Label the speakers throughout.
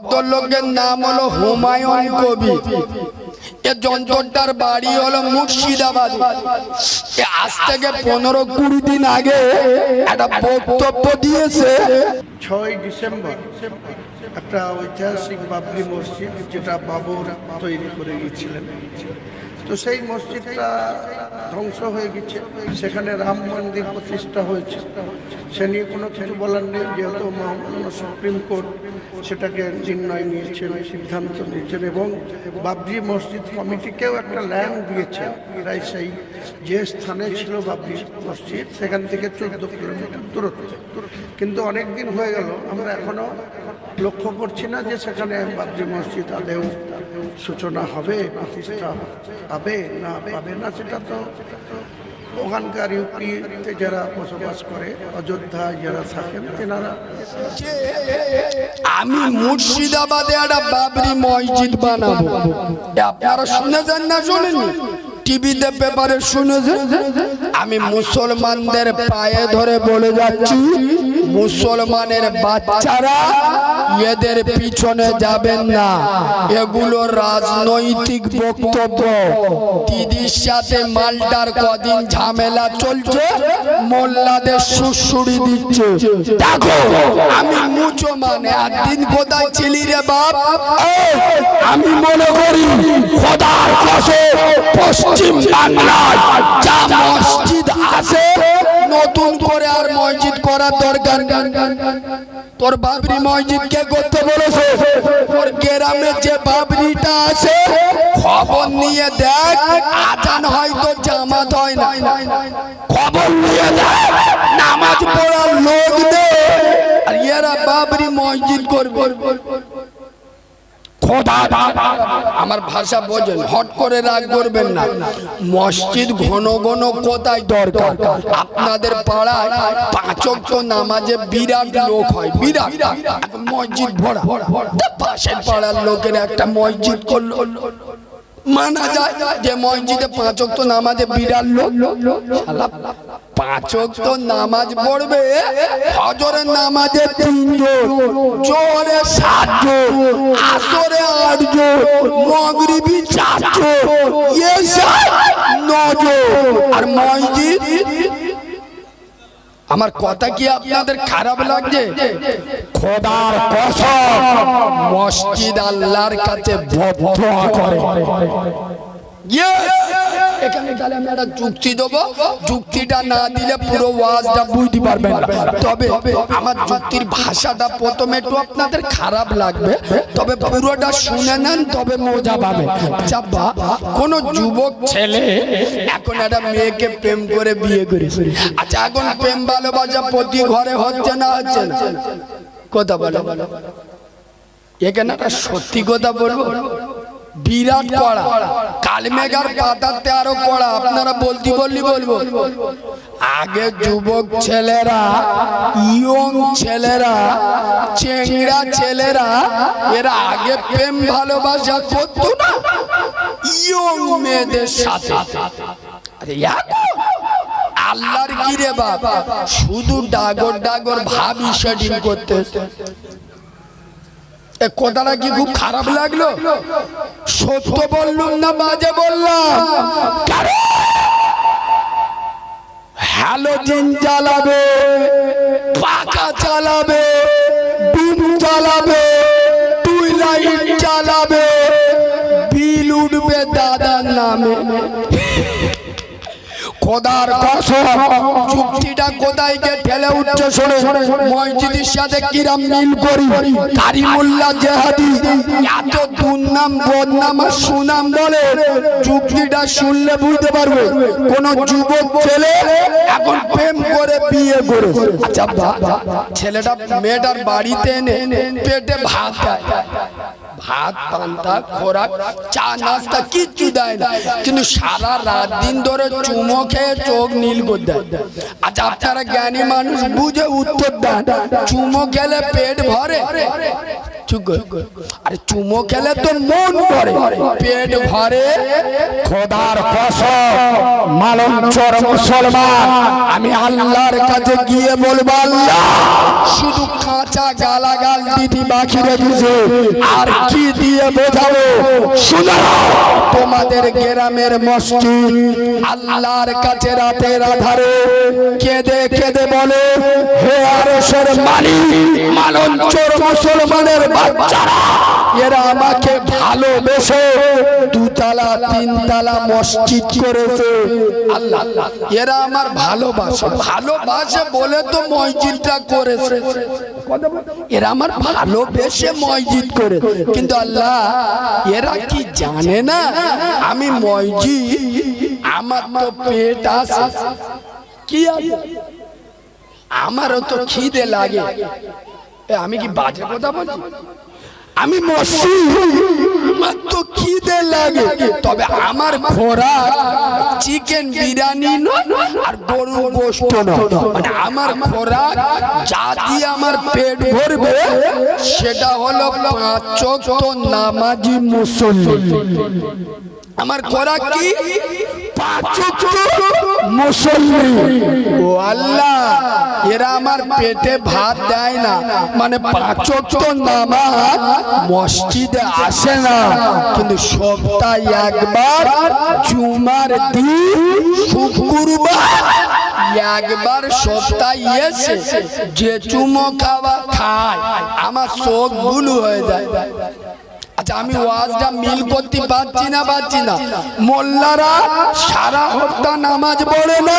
Speaker 1: ভদ্রলোকের নাম হলো হুমায়ুন কবি। এ যন্ত্রটার বাড়ি হলো মুর্শিদাবাদ। আজ থেকে পনেরো কুড়ি দিন আগে একটা বক্তব্য দিয়েছে।
Speaker 2: ছয় ডিসেম্বর একটা ঐতিহাসিক বাবরি মসজিদ যেটা বাবুরা তৈরি করে গিয়েছিলেন। তো সেই মসজিদটা ধ্বংস হয়ে গেছে। সেখানে রাম মন্দির প্রতিষ্ঠা হয়েছে। সে নিয়ে কোনো কিছু বলার নেই, যেহেতু সুপ্রিম কোর্ট সেটাকে নির্ণয় নিয়েছেন, সিদ্ধান্ত নিয়েছেন, এবং বাবরি মসজিদ কমিটিকেও একটা ল্যান্ড দিয়েছে। প্রায় সেই যে স্থানে ছিল বাবরি মসজিদ, সেখান থেকে চোদ্দ কিলোমিটার দূরত্বে। কিন্তু অনেক দিন হয়ে গেল, আমরা এখনও লক্ষ্য করছি না যে সেখানে বাবরি মসজিদ আদেও সূচনা হবে, প্রতিষ্ঠা পাবে না পাবে না, সেটা তো ওখানকার ইউপিতে যারা বসবাস করে অযোধ্যা যারা থাকেন, তেনারা
Speaker 1: আমি মুর্শিদাবাদে একটা বাবরি মসজিদ বানাবো। আপনারা শুনে যান না শুনেনি টিভিতে পেপারে শুনেছেন আমি মুসলমানদের পায়ে ধরে বলে যাচ্ছি, মুসলমানের বাচ্চারা এদের পিছনে যাবেন না। এগুলো রাজনৈতিক বক্তব্য। দিদির সাথে মালটার কদিন ঝামেলা চলছে, মোল্লাদের সুসুড়ি দিচ্ছে। দেখো, আমি মুচো মানে একদিন কোথায় ছিলি রে বাপ? আমি মনে করি খোদার পশ্চিম বাংলায়। যা মসজিদ আছে নতুন করে আর মসজিদ করার দরকার তোর বাবরি মসজিদ কে করতে বলেছে। তোর গ্রামে যে বাবরিটা আছে খবর নিয়ে দেখ আজান হয়তো জামাত হয় না। খবর নিয়ে দেখ নামাজ পড়ার লোক নেই আর এরা বাবরি মসজিদ করবে। আমার ভাষা বোঝেন, হট করে রাগ করবেন না। মসজিদ ঘন ঘন কোথায় দরকার? আপনাদের পাড়ায় পাঁচক তো নামাজে বিরাট লোক হয়, বিরাট। মসজিদ ভরা। পাশের পাড়ার লোকের একটা মসজিদ করল। মানা যায় যে মসজিদে পাঁচক তো নামাজে বিরাট লোক? পাঁচ পাঁচক তো নামাজ পড়বে, হজরের নামাজে তিনজন জোরে সাতজন, আসরে আটজন, মগরিবি চারজন, এসে নজন। আর মসজিদ আমার কথা কি আপনাদের খারাপ লাগছে খোদার কসম মসজিদ আল্লাহর কাছে করে! এখানে একটা দেবো। না পুরো ওয়াজটা বুঝতে পারবেন তবে আমার যুক্তির ভাষাটা প্রথমে একটু আপনাদের খারাপ লাগবে। তবে শুনে নেন, তবে মজা আচ্ছা বা, কোনো যুবক ছেলে এখন একটা মেয়েকে প্রেম করে বিয়ে করেছে। আচ্ছা এখন প্রেম ভালোবাসা প্রতি ঘরে হচ্ছে না হচ্ছে না? কথা বলো। এখানে একটা সত্যি কথা বলব? বিরাট পড়া। কালমেঘার পাতাতে আরও পড়া। আপনারা বলতে বললি বলব। আগে যুবক ছেলেরা ইয়ং ছেলেরা চেংড়া ছেলেরা এরা আগে প্রেম ভালোবাসা করতো না। ইয়ং মেয়েদের সাথে। আরে আল্লাহর কি রে বাবা শুধু ডাগর ডাগর ভাবি সেটিং করতে কথাটা কি খুব খারাপ লাগল? সত্য বললুম না মাঝে বললাম। হ্যালোজিন চালাবে পাকা চালাবে বিম চালাবে টুইলাইট চালাবে বিল উঠবে দাদার নামে। খোদার কসম যুক্তিটা কোথায় গিয়ে ঠেলে উঠছে শোনে মসজিদের সাথে কিরাম মিল করি, কারিমুল্লাহ জেহাদি, এত দুর্নাম, বদনাম আর সুনাম বলে যুক্তিটা শুনলে বুঝতে পারবে, কোন যুবক ছেলে এখন প্রেম করে বিয়ে করে আচ্ছা ছেলেটা মেয়েটার বাড়িতে এনে পেটে ভাত দেয় ভাত, পান্তা, খোরাক, চা, নাস্তা কিচ্ছু দেয় না কিন্তু সারা রাত দিন ধরে চুমো খেয়ে চোখ নীল করে দেয় আজ আপনারা জ্ঞানী মানুষ বুঝে উত্তর দেন, চুমো খেলে পেট ভরে। আরে চুমো খেলে তো মন ভরে। পেট ভরে। খোদার কসম চর মুসলমান। আমি আল্লাহর কাছে গিয়ে বলব আল্লাহ শুধু কাঁচা গালাগাল দিদি বাকি রেখেছে আর কি দিয়ে বোঝাবো? শুনো তোমাদের গ্রামের মসজিদ। আল্লাহর কাছে রাতের আধারে কেঁদে কেঁদে বলে, হে আরশের মালিক চোর মুসলমানের বাচ্চারা, এরা আমাকে ভালোবেসে দুতলা তিনতলা মসজিদ করেছে। আল্লাহ, এরা আমার ভালোবাসে। ভালোবাসে বলে তো মসজিদটা করেছে। এরা আমার ভালোবেসে মসজিদ করে কিন্তু আল্লাহ, এরা কি জানে না? আমি মসজিদ, আমার তো পেট আছে। কি আমারও তো খিদে লাগে। আমি কি বাজে কথা বলছি? আমি মসজিদ। লাগে। তবে আমার ঘোড়া চিকেন বিরিয়ানি নয় আর গরুর গোষ্ঠ নয়। মানে আমার ঘোড়া যা দিয়ে আমার পেট ভরবে, সেটা হলো পাঁচ নামাজি মুসল্লি। আমার ঘোড়া কি? মুসল্লি। ও আল্লাহ এরা আমার পেটে ভাত দেয় না। মানে পাঁচ ওয়াক্ত নামাজ মসজিদে আসে না। কিন্তু সপ্তাহে একবার জুমার দিন শুক্রবার একবার সপ্তাহে এসে যে চুমো খাওয়া খায় আমার চোখগুলো হয়ে যায়। আচ্ছা আমি ওয়াজটা মিল করতে পারছি না পারছি না। মোল্লারা সারা হপ্তাহ নামাজ পড়ে না,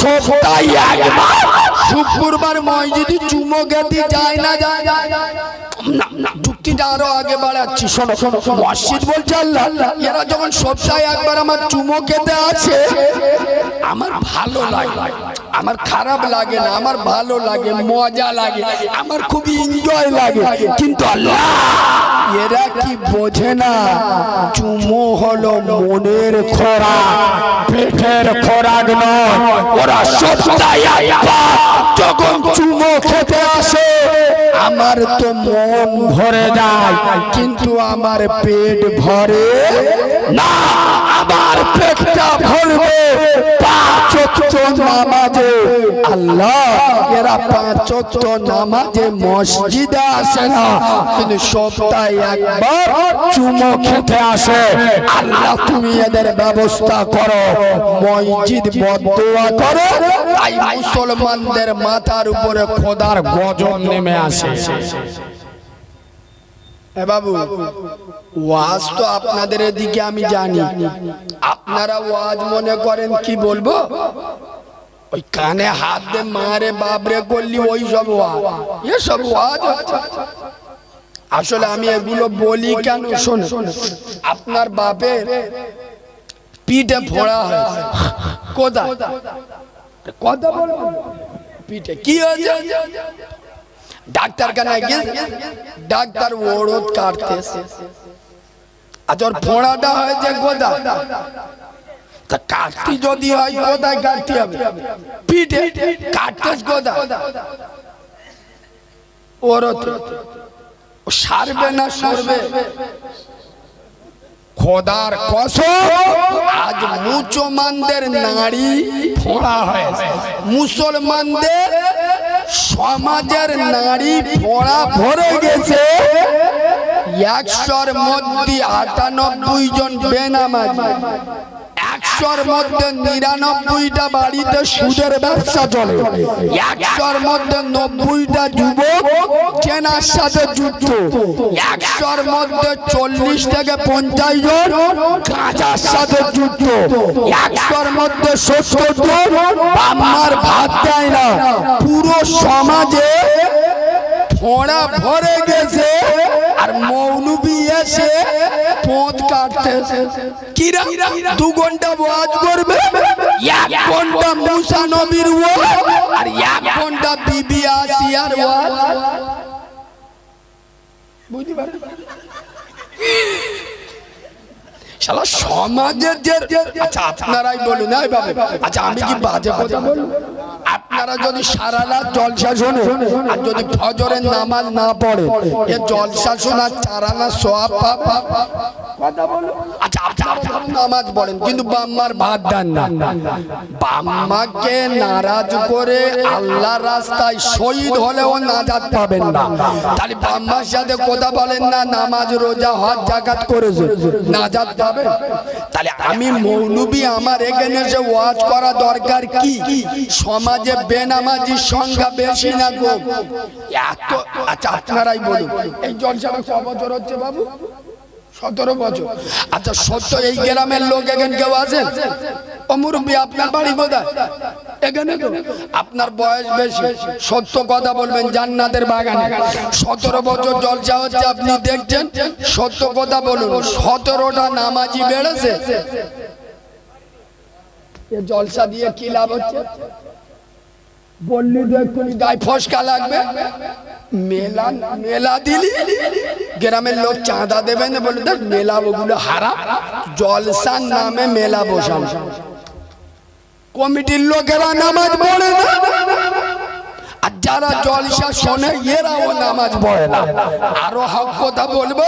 Speaker 1: সপ্তাহে একবার। শুক্রবার মসজিদে চুমো গেতে যায় না যায়। না না আরও আগে বাড়াচ্ছি। শোনো শোনো মসজিদ বলছে আল্লাহ, এরা যখন একবার আমার চুমো খেতে আমার ভালো লাগে। আমার খারাপ লাগে না, আমার ভালো লাগে, মজা লাগে, আমার খুবই এনজয় লাগে। কিন্তু এরা কি বোঝে না, চুমো হলো মনের খোরাক, পেটের খোরাক নয়। ওরা সপ্তাহে যখন চুমো খেতে আসে আমার তো মন ভরে যায় কিন্তু আমার পেট ভরে না। আমার পেটটা ভরবে নামাজে। আল্লাহ, এরা পাঁচ নামাজে মসজিদে আসে না, কিন্তু সপ্তাহে একবার আসে। আল্লাহ, তুমি এদের ব্যবস্থা করো, মসজিদ বদুয়া করো, তাই মুসলমানদের মাথার উপরে খোদার গজব নেমে আসে। বাবু, ওয়াজ তো আপনাদের এদিকে আমি জানি। আপনারা ওয়াজ মনে করেন, কি বলব? ওই কানে হাত দে মারে বাবরে করলি ওই সব ওয়াজ। এসব ওয়াজ। আসলে আমি এগুলো বলি কেন, শোন, আপনার বাপের পিঠে ফোড়া হয়। কোথায় কথা বলো। পিঠে কি হয়েছে? ডাক্তার কানে গিয়ে ডাক্তার ওড়দ কাটতেছে। আজ ওর ফোড়াটা হয়েছে কোথায় তা কাটতি যদি হয় কোথায় কাটতে হবে। পিঠে কাটতেস কোথায় ওরত। ও সারবে না সরবে। খোদার কসম, আজ মুসলমানদের নারী ফোড়া হয়েছে। মুসলমানদের সমাজের নারী পড়া ভরে গেছে। একশোর মধ্যে আটানব্বই জন বেনামাজি। একশোর মধ্যে নিরানব্বইটা বাড়িতে সুদের ব্যবসা চলে। একশোর মধ্যে নব্বইটা যুবক চেনার সাথে যুক্ত। একশোর মধ্যে চল্লিশ থেকে পঞ্চাশ জন গাঁজার সাথে যুক্ত। একশোর মধ্যে সত্তর জন বাম্মার ভাত দেয় না। পুরো সমাজে ফোড়া ভরে গেছে আর মৌলবি এসে পথ কাটতেছে কিরা দু ঘণ্টা ওয়াজ করবে এক ঘণ্টা মুসা নবীর ওয়াজ আর এক ঘণ্টা বিবি আসিয়ার ওয়াজ। বুঝতে পারলে? শালা সমাজের যে আচ্ছা আপনারাই বলুন এই বাবু। আচ্ছা আমি কি বাজে কথা বলুন আপনারা যদি সারা রাত জলসা শোনে আর যদি ফজরের নামাজ না পড়ে এ জলসা শোনা চারানা আচ্ছা নামাজ পড়েন কিন্তু বাম্মার ভাত দেন না। বাম্মাকে নারাজ করে আল্লাহ রাস্তায় শহীদ হলেও নাজাত পাবেন না। তাহলে বাম্মার সাথে কথা বলেন না নামাজ রোজা হজ জাকাত করেছে নাজাত পাবে? তাহলে আমি মৌলবি আমার এখানে এসে ওয়াজ করা দরকার কি? সমাজে বেনামাজির সংখ্যা বেশি না গো? এত আচ্ছা আপনারাই বলুন। এই জলসাটা ক বছর হচ্ছে বাবু? সতেরো বছর। আচ্ছা সত্য এই গ্রামের লোক এখানে কেউ আছেন? ও মুরব্বী আপনার বাড়ি কোথায়? এখানে তো। আপনার বয়স বেশি। সত্য কথা বলবেন জান্নাতের বাগানে। সতেরো বছর জলসা হচ্ছে আপনি দেখছেন? সত্য কথা বলুন সতেরোটা নামাজি বেড়েছে। জলসা দিয়ে কি লাভ হচ্ছে? বললি এক্ষুনি গায়ে ফসকা লাগবে। মেলা মেলা দিলি। গ্রামের লোক চাঁদা দেবে না বলে দেখ, মেলা ওগুলো হারাম জলসার নামে মেলা বসানো কমিটির লোকেরা নামাজ পড়ে না। আর যারা জলসা শোনে, এরাও নামাজ পড়ে না। আরও হক কথা বলব,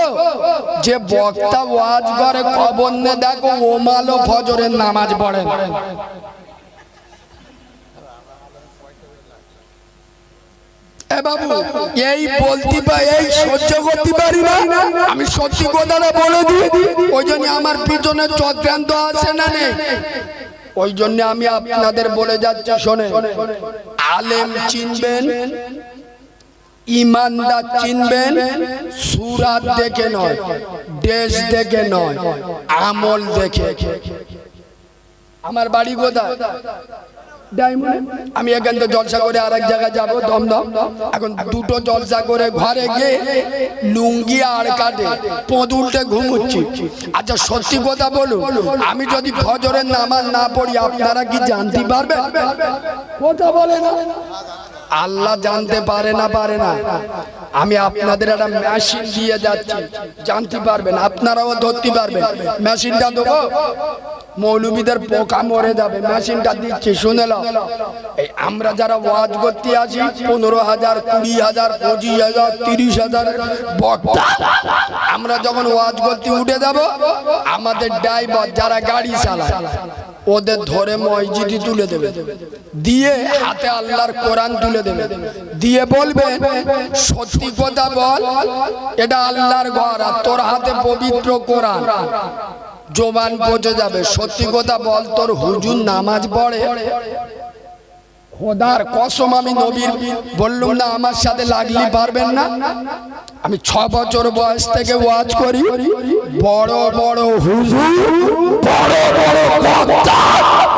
Speaker 1: যে বক্তা ওয়াজ করে খবর নে দেখো ওমালো ফজরের নামাজ পড়ে না। বাবু এই বলতে পা এই সহ্য করতে পারি না? আমি সত্যি কথাটা বলে দিই ওই জন্য আমার পিছনে চক্রান্ত আছে না নেই? ওই জন্য আমি আপনাদের বলে যাচ্ছি শোনে আলেম চিনবেন ইমানদার চিনবেন সুরাত দেখে নয় দেশ দেখে নয় আমল দেখে। আমার বাড়ি কোথায়? আমি এখান থেকে জলসা করে আর এক জায়গায় যাব দমদম। এখন দুটো জলসা করে ঘরে গিয়ে লুঙ্গি আর কাটে পদ উল্টে ঘুমুচ্ছি আচ্ছা সত্যি কথা বলুন আমি যদি ফজরের নামাজ না পড়ি আপনারা কি জানতে পারবেন? কথা বলে না। আল্লাহ জানতে পারে না পারে না। আমি আপনাদের একটা মেশিন দিয়ে যাচ্ছি। জানতে পারবেন, আপনারাও ধরতে পারবেন। মেশিনটা দেবো। মৌলবীদের পোকা মরে যাবে। মেশিনটা দিচ্ছি, শুনে এই আমরা যারা ওয়াজ করতে আছি, পনেরো হাজার, কুড়ি হাজার, পঁচিশ হাজার, তিরিশ হাজার আমরা যখন ওয়াজ করতে উঠে যাব, আমাদের ড্রাইভার যারা গাড়ি চালায় ওদের ধরে মসজিদি তুলে দেবে। দিয়ে হাতে আল্লাহর কোরআন তুলে দেবে। দিয়ে বলবে, সত্যি কথা বল, এটা আল্লাহর ঘর আর তোর হাতে পবিত্র কোরআন। জোবান পচে যাবে। সত্যি কথা বল, তোর হুজুর নামাজ পড়ে। খোদার কসম আমি নবীর বললুম না, আমার সাথে লাগলি পারবেন না। আমি ছ বছর বয়স থেকে ওয়াজ করি। বড় বড় হুজুর, বড় বড় বক্তা,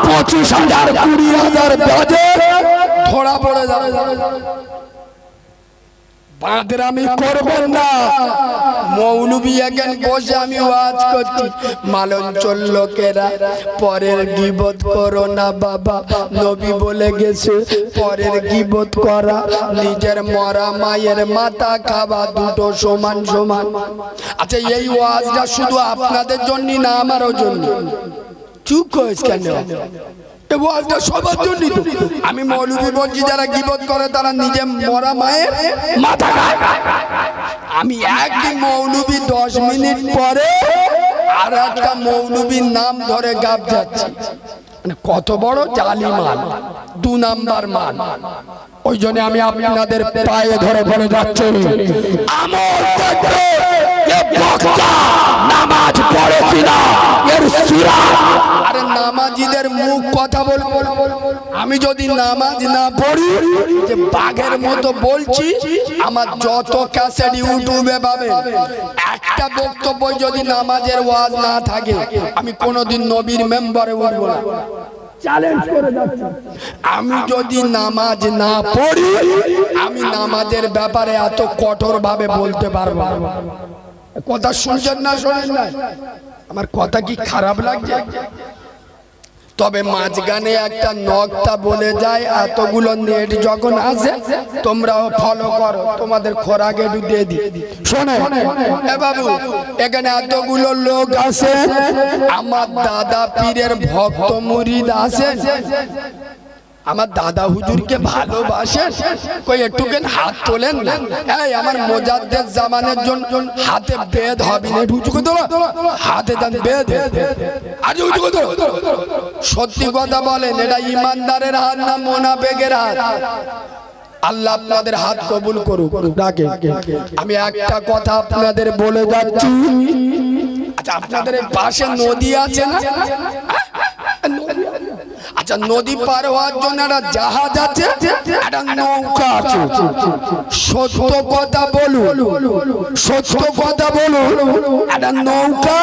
Speaker 1: পঁচিশ হাজার, কুড়ি হাজার বাজে। ধরা পড়ে যাবে। বাঁদরামি করবেন না। মৌলবি এখন বসে আমি ওয়াজ করছি। মালঞ্চল লোকেরা, পরের গিবত করো না বাবা। নবী বলে গেছে, পরের গিবত করা, নিজের মরা মায়ের মাথা খাওয়া, দুটো সমান সমান। আচ্ছা এই ওয়াজটা শুধু আপনাদের জন্য না, আমারও জন্য চুপ কেন? আমি মৌলভী বলছি, যারা গিবত করে, তারা নিজে মরা মায়ের মাথা খায়। আমি মৌলভী দশ মিনিট পরে আর একটা মৌলভীর নাম ধরে গাব যাচ্ছি। মানে কত বড় জালি মাল দু নাম্বার মাল ওই জন্য আমি আপনাদের পায়ে ধরে বলে যাচ্ছি। নামাজ পড়ে এর সুরাত আরে নামাজিদের মুখ কথা বলব আমি যদি নামাজ না পড়ি, যে বাঘের মতো বলছি, আমার যত ক্যাসেট ইউটিউবে পাবে একটা বক্তব্য যদি নামাজের ওয়াজ না থাকে, আমি কোনোদিন নবীর মেম্বারে উঠবো না। আমি যদি নামাজ না পড়ি, আমি নামাজের ব্যাপারে এত কঠোর ভাবে বলতে পারব কথা শুনছেন না, শোনেন না? আমার কথা কি খারাপ লাগছে? তবে মাঝখানে একটা নকটা বলে যায়, এতগুলো নেট যখন আছে, তোমরাও ফলো করো, তোমাদের খোরাকে একটু দিয়ে দি শোনে, এ বাবু, এখানে এতগুলো লোক আছে, আমার দাদা পীরের ভক্ত মুরিদ আছেন। আমার দাদা হুজুরকে ভালোবাসেন? কই, একটুকেন হাত তোলেন না। এই, আমার মোজাদ্দের জামানের জন্য হাতে বেদ হবে না। করে তোলো হাতে দেন বেদ। আর করে তোলো সত্যি কথা বলেন, এটা ইমানদারের হাত না মোনাবেগের হাত? আল্লাহ আপনাদের হাত কবুল করুক ডাকে আমি একটা কথা আপনাদের বলে যাচ্ছি। আচ্ছা আপনাদের পাশে নদী আছে না? আচ্ছা নদী পার হওয়ার জন্য একটা জাহাজ আছে, একটা নৌকা আছে। সত্য কথা বলুন, সত্য কথা বলুন। একটা নৌকা,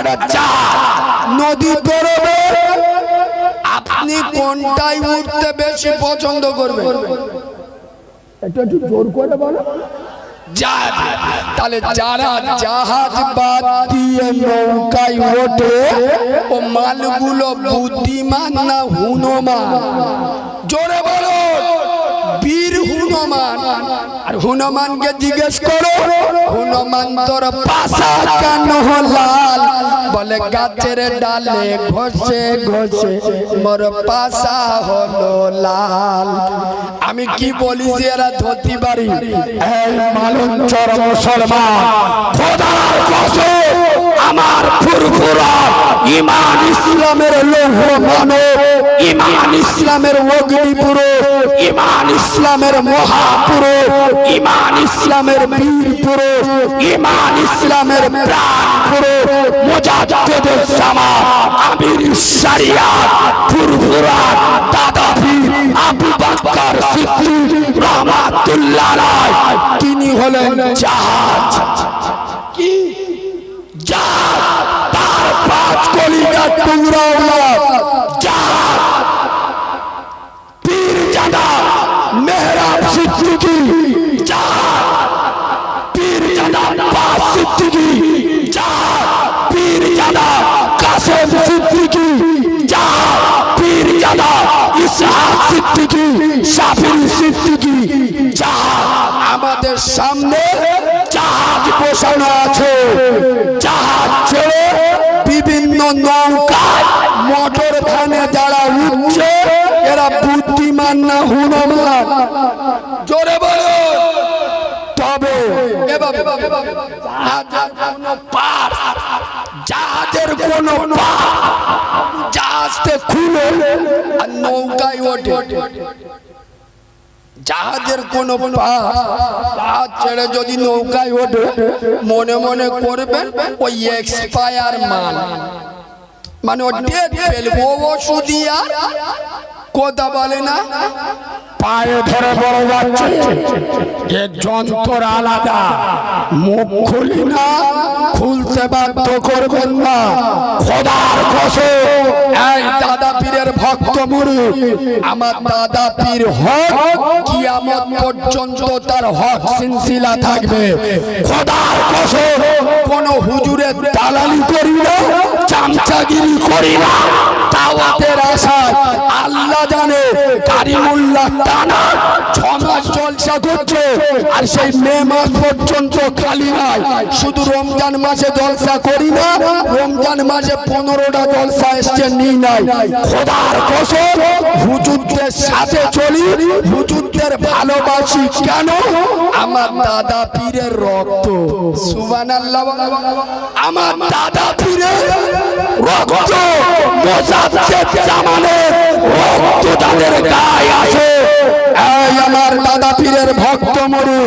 Speaker 1: একটা জাহাজ। নদী বেরোবে, আপনি কোনটাই উঠতে বেশি পছন্দ করবেন? একটু একটু জোর করে বলো। জাহাজ। তাহলে যারা জাহাজ বাদ দিয়ে নৌকায় ওঠে ও মালগুলো বুদ্ধিমান না হুনমান? জোরে বলো বীর হুনমান। আর হুনমানকে জিজ্ঞেস করো হুনমান তোর পাশা কেন লাল? বলে গাছের ডালে ঘষে ঘষে মোর পাশা হলো লাল। আমি কি বলি যে এরা ধরতে পারি মালঞ্চর মুসলমান। খোদার কসম আমার ফুরফুরা ইমান ইসলামের লৌহ মানব। ইমান ইসলামের অগ্নিপুরো ইমান ইসলামের মহাপুরো। ইমান ইসলামের বীরপুরো। ইমান ইসলামের প্রাণপুরো। মুজাদ্দেদের জামা আমির শরিয়াত ফুরফুরা দাদা পীর আবু বকর সিদ্দিক রহমাতুল্লাহ আলাইহি। তিনি হলেন জাহাজ। কি? জাহাজ। তার পাঁচ কলিকা টুকরা আমাদের সামনে জাহাজ বসানো আছে। জাহাজ ছেড়ে বিভিন্ন নৌকায় মোটর ভ্যানে যারা উঠছে বুদ্ধিমান না হুনমান? জোরে বলো। তবে জাহাজের কোনো জাহাজকে খুলে আর নৌকায় ওঠে। জাহাজের কোন জাহাজ ছেড়ে যদি নৌকায় ওঠে মনে মনে করবেন ওই এক্সপায়ার মানে ও ডেট ফেলব ওষুধি আর কথা বলে না? পায়ে ধরে বড় যাচ্ছে এর যন্ত্র আলাদা। মুখ খুলি না খুলতে বাধ্য করবেন না। খোদার কসম এই দাদা পীরের ভক্ত মুরু আমার দাদা পীর হক কিয়ামত পর্যন্ত তার হক সিলসিলা থাকবে। খোদার কসম কোন হুজুরের দালালি করি না চামচাগিরি করি না। দাওয়াতের আশায় আল্লাহ জানে কারিমুল্লাহ টানা ছ মাস জলসা করছে, আর সেই মে মাস পর্যন্ত খালি নাই। শুধু রমজান মাসে জলসা করি না, রমজান মাসে পনেরোটা জলসা এসছে নি নাই। খোদার কসম, হুজুরদের সাথে চলি, হুজুরদের ভালোবাসি কেন? আমার দাদা পীরের রক্ত। সুবান আমার দাদা পীরের রক্ত। মোজাদ্দেদ জামানের রক্ত তাদের গায়ে আছে এই আমার দাদা পীরের ভক্ত মরু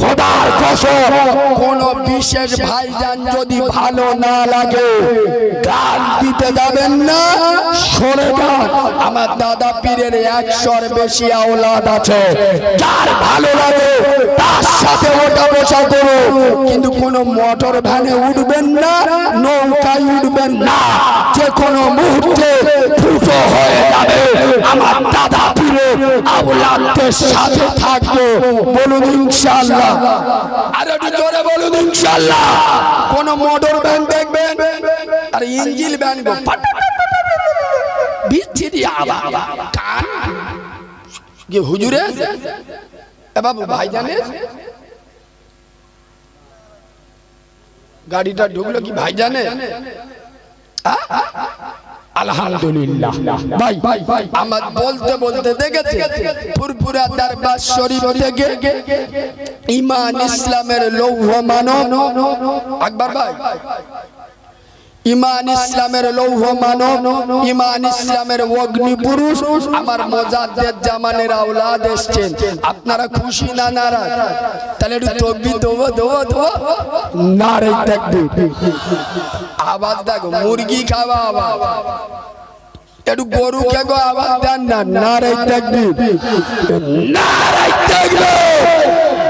Speaker 1: খোদার কসম। কোন বিশেষ ভাইজান যদি ভালো না লাগে গান দিতে যাবেন না? সরে যান। আমার দাদা পীরের একশোর বেশি আওলাদ আছে। যার ভালো লাগে তার সাথে ওটা বসা করো কিন্তু কোনো মোটর ভ্যানে উঠবেন না নৌকায় উঠবেন না। যে কোনো মুহূর্তে ফুটো হয়ে যাবে। আমার দাদা সাথে থাকব। বলুন ইনশাআল্লাহ। একটু জোরে বলুন ইনশাআল্লাহ। কোন ভ্যান দেখবেন? আর ইঞ্জিল বিচ্ছিরি আওয়াজ। কান। হুজুরে? এ বাবু ভাই জানে গাড়িটা ঢুকলো কি ভাই জানে আমার ইমান, ইসলামের লৌহ মানব। ইমান, ইসলামের লৌহ ইমান, ইসলামের অগ্নি পুরুষ আমার মোজাদ্দের জামানের আওলাদ এসছেন। আপনারা খুশি না নারাজ? তাহলে একটু তকবি দেবো দেবো দেবো নারে আওয়াজ দেখো মুরগি খাওয়া আওয়াজ একটু গরু কে গো আওয়াজ দেন না নারে তাকবীর নারে তাকবীর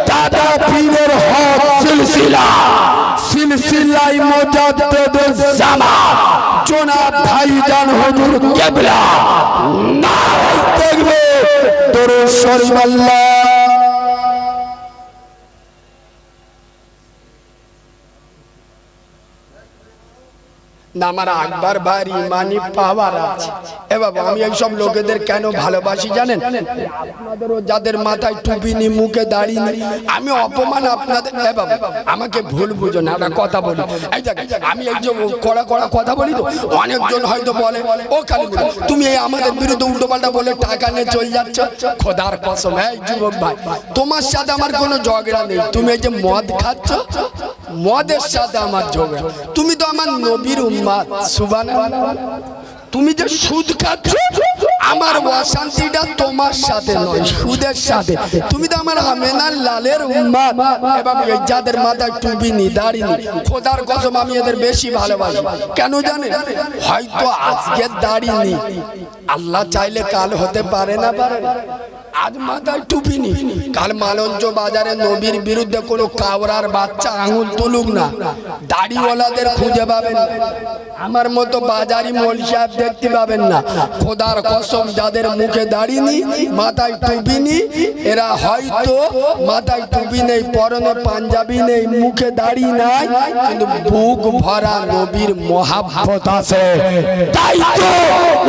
Speaker 1: দাদা পীরের হক সিলসিলা। সিলসিলাই মুজাদ্দিদুল জামান জনাব ভাইজান হুজুর কিবলা। নারে তাকবীর দরুদ শরীফ আল্লাহ। আমি এইসব লোকেদের কেন ভালোবাসি জানেন? যাদের মাথায় টুপি মুখে দাড়ি নি আমি অপমান আপনাদের আমাকে ভুল বুঝো না, একটা কথা বলি। আমি যে কড়া কড়া কথা বলি তো, অনেকজন হয়তো বলে, ও খালি তুমি এই আমাদের বিরুদ্ধে উল্টো পাল্টা বলে টাকা নিয়ে চলে যাচ্ছ? খোদার কসম হ্যাঁ যুবক ভাই, তোমার সাথে আমার কোনো ঝগড়া নেই। তুমি এই যে মদ খাচ্ছ? মদের সাথে আমার ঝগড়া তুমি তো আমার নবীর উম্মাদ সুবান তুমি যে সুদ খাচ্ছ, আমার অশান্তিটা তোমার সাথে নয়, সুদের সাথে। তুমি তো আমার আমেনার লালের উম্মাদ এবং যাদের মাথায় টুপি নি দাড়ি নি খোদার কসম, আমি এদের বেশি ভালোবাসি। কেন জানে? হয়তো আজকের দাড়ি নি আল্লাহ চাইলে কাল হতে পারে না পারে না। আজ মাথায় টুপি নি কাল মালঞ্চ বাজারে নবীর বিরুদ্ধে কোনো কাওরার বাচ্চা আঙুল তুলুক না। দাড়িওয়ালাদের খুঁজে পাবেন। আমার মতো বাজারি মোল সাহেব দেখতে পাবেন না। খোদার কসম, যাদের মুখে দাড়ি নি মাথায় টুপি নি এরা হয়তো মাথায় টুপি নেই, পরনে পাঞ্জাবি নেই, মুখে দাড়ি নাই, কিন্তু বুক ভরা নবীর মহাব্বত আছে। তাই তো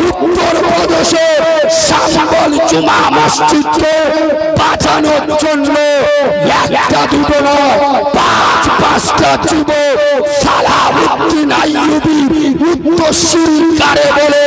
Speaker 1: উত্তর প্রদেশে সাম্বল জুমা মসজিদকে বাঁচানোর জন্য একটা দুটো নয় পাঁচ পাঁচটা যুব সালাউদ্দিন আইয়ুবি উত্তরসূরি কারে বলে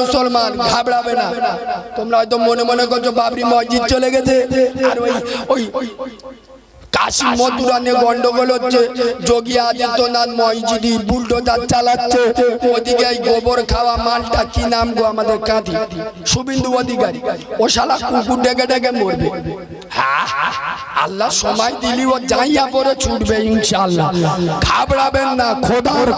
Speaker 1: মুসলমান, ঘাবড়াবে না। তোমরা হয়তো মনে মনে করছ, বাবরি মসজিদ চলে গেছে। আর ওই ওই কাশি মথুরা গন্ডগোল হচ্ছে যোগী আদিত্যনাথ মসজিদি বুলডোজার চালাচ্ছে, ওদিকে এই গোবর খাওয়া মালটা কি নাম গো আমাদের কাঁধি? শুভিন্দু অধিকারী, ও শালা কুকুর ডেকে ডেকে মরবে। আল্লাহ সময় দিলি ও যাইয়া পরে ছুটবে ইনশাআল্লাহ। ঘাবড়াবেন না, খোদার